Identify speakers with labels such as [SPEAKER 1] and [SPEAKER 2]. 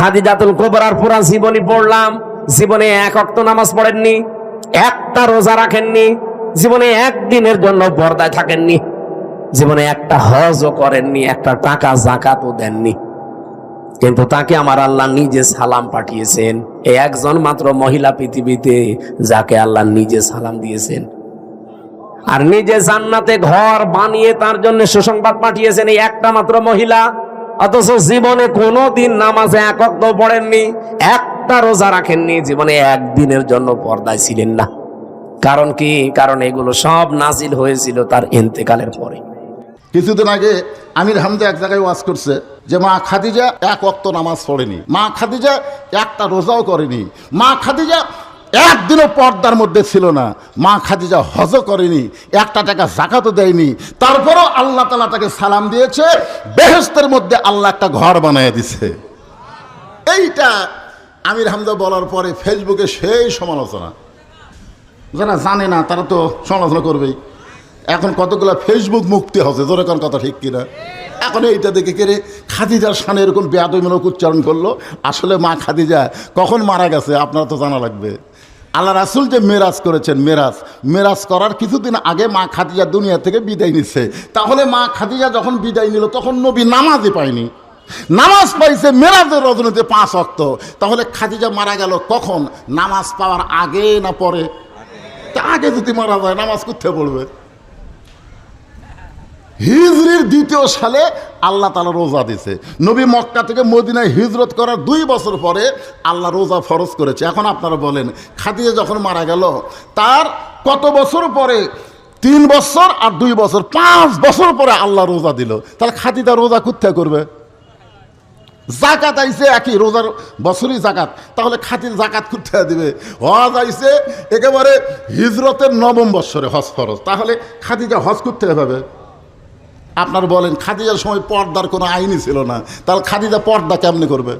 [SPEAKER 1] খাদিজাতুল কোবরার পুরা জীবনী পড়লাম। জীবনে এক অক্ত নামাজ পড়েননি, একটা রোজা রাখেননি, জীবনে একদিনের জন্য পর্দায় থাকেননি, জীবনে একটা হজও করেননি, একটা টাকা জাকাতও দেননি। কিন্তু তাকে আমার আল্লাহ নিজে সালাম পাঠিয়েছেন। এই একজন মাত্র মহিলা পৃথিবীতে যাকে আল্লাহ নিজে সালাম দিয়েছেন। আর নিজে জান্নাতে ঘর বানিয়ে তার জন্য সুসংবাদ পাঠিয়েছেন এই একটা মাত্র মহিলা। অথচ জীবনে কোনো দিন নামাজে একক তো পড়েননি, একটা রোজা রাখেননি, জীবনে একদিনের জন্য পর্দায় ছিলেন না। কারণ কি? কারণ এগুলো সব নাজিল হয়েছিল তার ইন্তেকালের পরে।
[SPEAKER 2] কিছুদিন আগে আমির হামদা এক জায়গায় ওয়াজ করছে যে, মা খাদিজা এক অক্ত নামাজ পড়েনি, মা খাদিজা একটা রোজাও করেনি, মা খাদিজা একদিনও পর্দার মধ্যে ছিল না। মা খাদিজা হজ করেনি, একটা টাকা জাকাতও দেয়নি। তারপরও আল্লাহ তালা তাকে সালাম দিয়েছে বেহেস্তের মধ্যে আল্লাহ একটা ঘর বানিয়ে দিছে। এইটা আমির হামদা বলার পরে ফেসবুকে সেই সমালোচনা। যারা জানে না, তারা তো সমালোচনা করবেই। এখন কতগুলো ফেসবুক মুক্তি হচ্ছে জোরে কোন কথা ঠিক কিনা? এখন এইটা দেখে কেড়ে খাদিজার সামনে এরকম বেয়াদমূলক উচ্চারণ করল। আসলে মা খাদিজা কখন মারা গেছে, আপনার তো জানা লাগবে। আল্লাহ রাসুল যে মেরাজ করেছেন, মেরাজ। মেরাজ করার কিছুদিন আগে মা খাদিজা দুনিয়া থেকে বিদায় নিছে। তাহলে মা খাদিজা যখন বিদায় নিল, তখন নবী নামাজই পায়নি। নামাজ পাইছে মেরাজের রজনীতে পাঁচ অক্ত। তাহলে খাদিজা মারা গেল কখন? নামাজ পাওয়ার আগে না পরে? তা আগে যদি মারা যায়, নামাজ করতে পড়বে? হিজরির দ্বিতীয় সালে আল্লাহ তালা রোজা দিছে। নবী মক্কা থেকে মদিনায় হিজরত করার দুই বছর পরে আল্লাহ রোজা ফরজ করেছে। এখন আপনারা বলেন, খাদিজা যখন মারা গেল, তার কত বছর পরে? তিন বছর আর দুই বছর, পাঁচ বছর পরে আল্লাহ রোজা দিল। তাহলে খাদিজা রোজা কোথায় করবে? জাকাত আইসে একই, রোজার বছরই জাকাত। তাহলে খাতির জাকাত করতে দিবে? হজ আইসে একেবারে হিজরতের নবম বৎসরে হজ ফরজ। তাহলে খাদিজা হজ করতে হবে। আপনার বলেন খাদিজার সময় পর্দার কোনো আইনই ছিল না। তাহলে খাদিজা পর্দা কেমনি করবে?